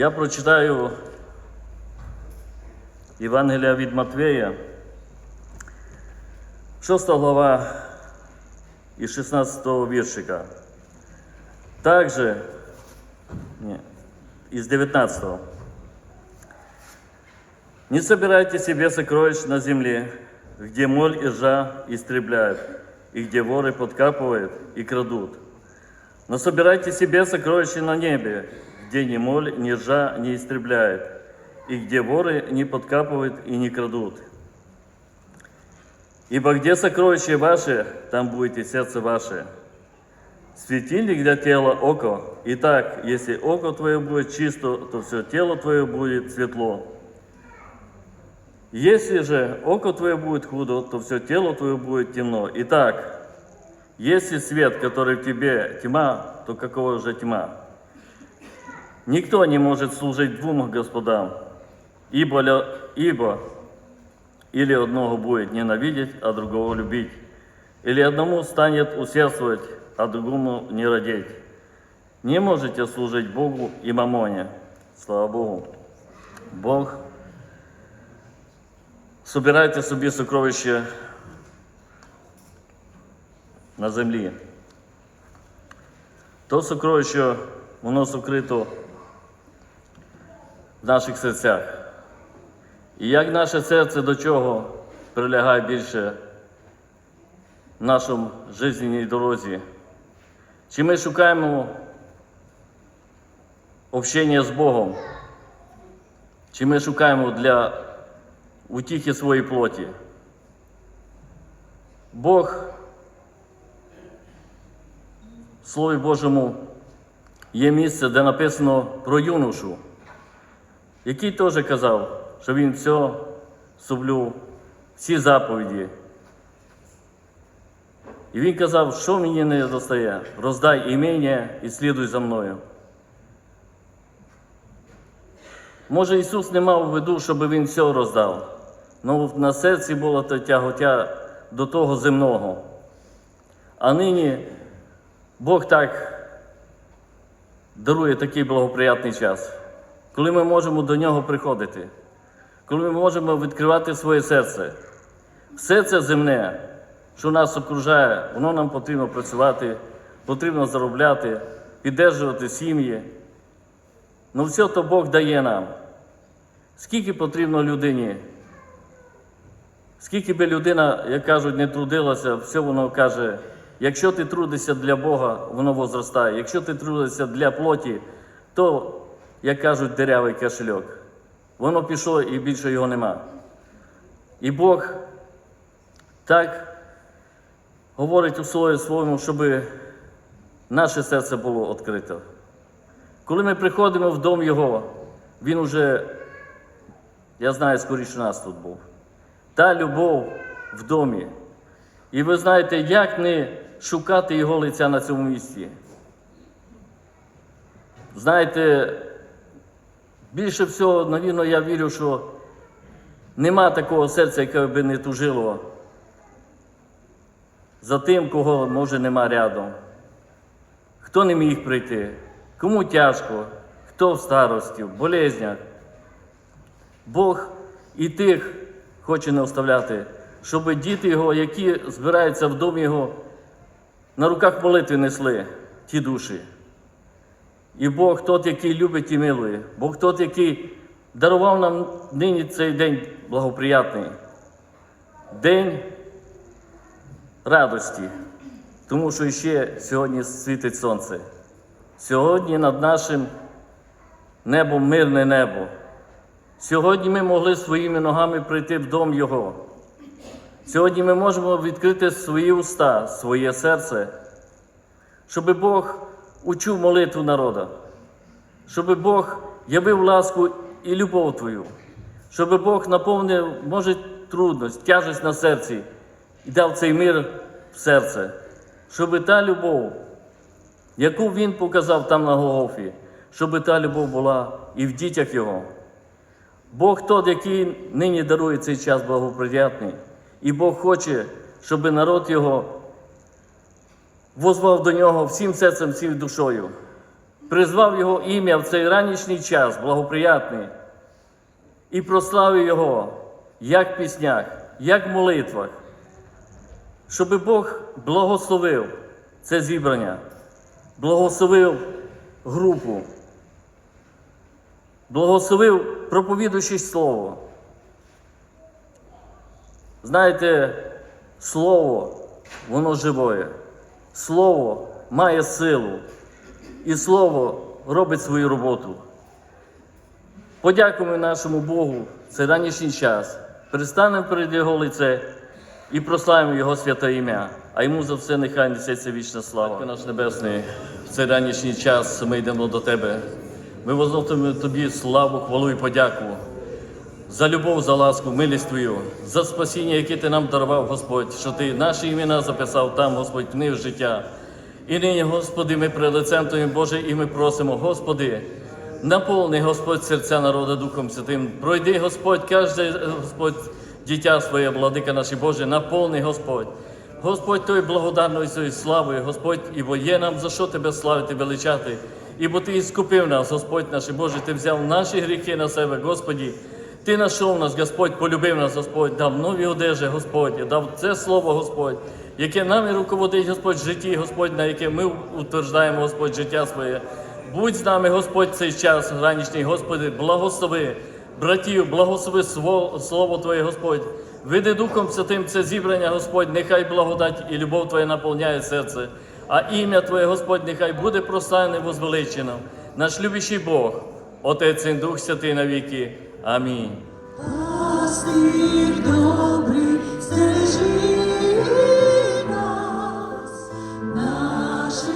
Я прочитаю Євангелія від Матвея, 6 глава і 16 віршика. Также, не, из 19. Не собирайте себе сокровищ на земле, где моль и ржа истребляют, и где воры подкапывают и крадут. Но собирайте себе сокровища на небе, где ни моль, ни ржа не истребляет, и где воры не подкапывают и не крадут. Ибо где сокровище ваше, там будет и сердце ваше. Светильник для тела – око. Итак, если око твое будет чисто, то все тело твое будет светло. Если же око твое будет худо, то все тело твое будет темно. Итак, если свет, который в тебе тьма, то какого же тьма? Никто не может служить двум господам, ибо, ибо или одного будет ненавидеть, а другого любить, или одному станет усердствовать, а другому не родить. Не можете служить Богу и мамоне. Слава Богу. Бог Собирайте собі сокровище на землі. То сокровище, воно сокрито в наших серцях. І як наше серце до чого прилягає більше в нашому життєвій дорозі? Чи ми шукаємо общення з Богом? Чи ми шукаємо для утіхи своєї плоті. Бог в Слові Божому є місце, де написано про юношу, який теж казав, що він все соблюв, всі заповіді. І він казав, що мені не достає, роздай імення і слідуй за мною. Може, Ісус не мав в виду, щоб Він все роздав. Ну на серці була та тяготя до того земного. А нині Бог так дарує такий благоприятний час, коли ми можемо до нього приходити, коли ми можемо відкривати своє серце. Все це земне, що нас окружає, воно нам потрібно працювати, потрібно заробляти, піддержувати сім'ї. Ну все то Бог дає нам. Скільки потрібно людині? Скільки би людина, як кажуть, не трудилася, все воно каже, якщо ти трудишся для Бога, воно возростає. Якщо ти трудишся для плоті, то, як кажуть, дерявий кошельок. Воно пішло і більше його нема. І Бог так говорить у слові своєму, щоб наше серце було відкрите. Коли ми приходимо в дом Його, Він уже, я знаю, скоріше нас тут був. Та любов в домі. І ви знаєте, як не шукати Його лиця на цьому місці. Знаєте, більше всього, навірно, я вірю, що нема такого серця, яке би не тужило за тим, кого може нема рядом. Хто не міг прийти, кому тяжко, хто в старості, в болезнях. Бог і тих хоче не оставляти, щоб діти його, які збираються в домі його, на руках молитви несли ті душі. І Бог тот, який любить і милує, Бог тот, який дарував нам нині цей день благоприятний, день радості, тому що ще сьогодні світить сонце. Сьогодні над нашим небом мирне небо. Сьогодні ми могли своїми ногами прийти в дом Його. Сьогодні ми можемо відкрити свої уста, своє серце, щоб Бог учув молитву народа, щоб Бог явив ласку і любов Твою, щоб Бог наповнив, може, трудність, тяжесть на серці і дав цей мир в серце, щоб та любов, яку Він показав там на Голгофі, щоб та любов була і в дітях Його. Бог тот, який нині дарує цей час благоприятний, і Бог хоче, щоб народ Його возвав до нього всім серцем, всім душою. призвав Його ім'я в цей ранішній час, благоприятний, і прославив Його як в піснях, як в молитвах, щоб Бог благословив це зібрання, благословив групу, благословив проповідуючи Слово. Знаєте, Слово, воно живое. Слово має силу. І Слово робить свою роботу. Подякуємо нашому Богу цей ранішній час. Пристанемо перед Його лице і прославимо Його святе ім'я. А йому за все нехай несеться вічна слава. Батько наш Небесний, в цей ранішній час ми йдемо до Тебе. Ми возносимо Тобі славу, хвалу і подяку за любов, за ласку, милість Твою, за спасіння, яке Ти нам дарував, Господь, що Ти наші імена записав там, Господь, книг життя. І нині, Господи, ми перед лицем Твоїм, Боже, і ми просимо, Господи, наповни, Господь, серця народу Духом Святим. Пройди, Господь, кожне, Господь, дитя своє, владика наш Боже, наповни, Господь. Господь Той благодарною своєю славою, Господь, ібо є нам за що Тебе славити, величати. Ібо Ти іскупив нас, Господь наш Боже, Ти взяв наші гріхи на себе, Господі. Ти знайшов нас, Господь, полюбив нас, Господь, дав нові одежі, Господь, дав це слово, Господь, яке нами руководить, Господь, в житті, Господь, на яке ми утверждаємо, Господь, життя своє. Будь з нами, Господь, цей час ранішній, Господи, благослови братів, благослови Слово Твоє, Господь. Веди Духом Святим це зібрання, Господь, нехай благодать і любов Твоя наповняє серце. А ім'я Твоє, Господь, нехай буде прославлене, возвеличено. Наш любящий Бог, Отець і Дух Святий навіки. Амінь. Пастир добрий, стежи нас, наше